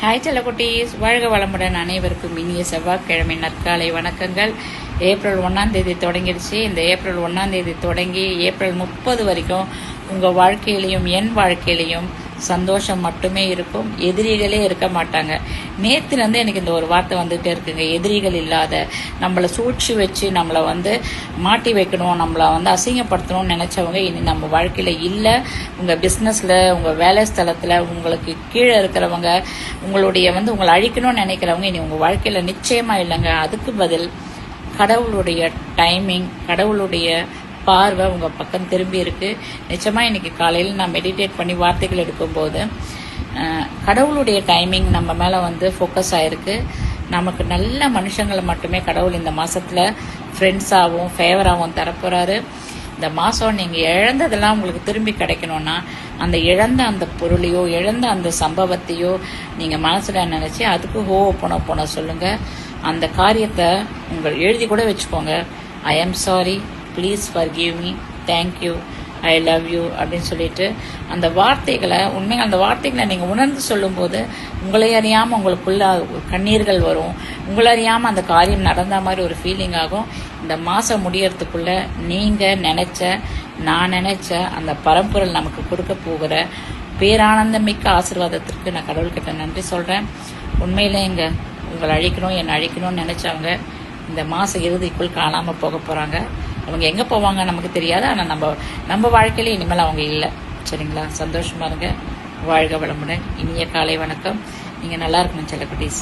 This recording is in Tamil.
ஹாய் செல்லக்குட்டீஸ் வாழ்க வளமுடன் அனைவருக்கும் இனிய செவ்வாய்க்கிழமை நற்காலை வணக்கங்கள். ஏப்ரல் ஒன்றாம் தேதி தொடங்கிடுச்சு. இந்த ஏப்ரல் ஒன்றாம் தேதி தொடங்கி ஏப்ரல் முப்பது வரைக்கும் உங்கள் வாழ்க்கையிலையும் என் வாழ்க்கையிலையும் சந்தோஷம் மட்டுமே இருக்கும். எதிரிகளே இருக்க மாட்டாங்க. நேற்றுலேருந்து எனக்கு இந்த ஒரு வார்த்தை வந்துகிட்டே இருக்குங்க. எதிரிகள் இல்லாத நம்மளை சூழ்ச்சி வச்சு நம்மளை வந்து மாட்டி வைக்கணும் நம்மளை வந்து அசிங்கப்படுத்தணும்னு நினச்சவங்க இனி நம்ம வாழ்க்கையில் இல்லை. உங்கள் பிஸ்னஸில் உங்கள் வேலை ஸ்தலத்தில் உங்களுக்கு கீழே இருக்கிறவங்க உங்களுடைய வந்து உங்களை அழிக்கணும்னு நினைக்கிறவங்க இனி உங்கள் வாழ்க்கையில் நிச்சயமாக இல்லைங்க. அதுக்கு பதில் கடவுளுடைய டைமிங் கடவுளுடைய பார்வை உங்கள் பக்கம் திரும்பி இருக்கு. நிச்சயமாக இன்னைக்கு காலையில் நான் மெடிடேட் பண்ணி வார்த்தைகள் எடுக்கும்போது கடவுளுடைய டைமிங் நம்ம மேலே வந்து ஃபோக்கஸ் ஆயிருக்கு. நமக்கு நல்ல மனுஷங்களை மட்டுமே கடவுள் இந்த மாதத்தில் ஃப்ரெண்ட்ஸாகவும் ஃபேவராகவும் தரப்போகிறாரு இந்த மாதம் நீங்கள் இழந்ததெல்லாம் உங்களுக்கு திரும்பி கிடைக்கணும்னா அந்த இழந்த அந்த பொருளையோ இழந்த அந்த சம்பவத்தையோ நீங்கள் மனசில் நினச்சி அதுக்கு ஹோ போன போன சொல்லுங்கள் அந்த காரியத்தை உங்கள் எழுதி கூட வச்சுக்கோங்க. I am sorry please forgive me thank you I love you அப்படின்னு சொல்லிட்டு அந்த வார்த்தைகளை உண்மையாக அந்த வார்த்தைகளை நீங்கள் உணர்ந்து சொல்லும்போது உங்களை அறியாமல் உங்களுக்குள்ள கண்ணீர்கள் வரும். உங்களை அறியாமல் அந்த காரியம் நடந்த மாதிரி ஒரு ஃபீலிங் ஆகும். இந்த மாதம் முடியறதுக்குள்ள நீங்கள் நினச்ச நான் நினச்ச அந்த பரம்பொருள் நமக்கு கொடுக்க போகிற பேரானந்தமிக்க ஆசீர்வாதத்திற்கு நான் கடவுள்கிட்ட நன்றி சொல்கிறேன் உண்மையிலே எங்கள் உங்களை அழிக்கணும் என்னை அழிக்கணும்னு நினச்சவங்க இந்த மாத இறுதிக்குள் காணாமல் போக போகிறாங்க அவங்க எங்கே போவாங்க நமக்கு தெரியாது ஆனால் நம்ம நம்ம வாழ்க்கையில இனிமேல் அவங்க இல்லை. சரிங்களா? சந்தோஷமா இருங்க. வாழ்க வளமுடன். இனிய காலை வணக்கம். நீங்கள் நல்லா இருக்கணும் செல்லக்குட்டீஸ்.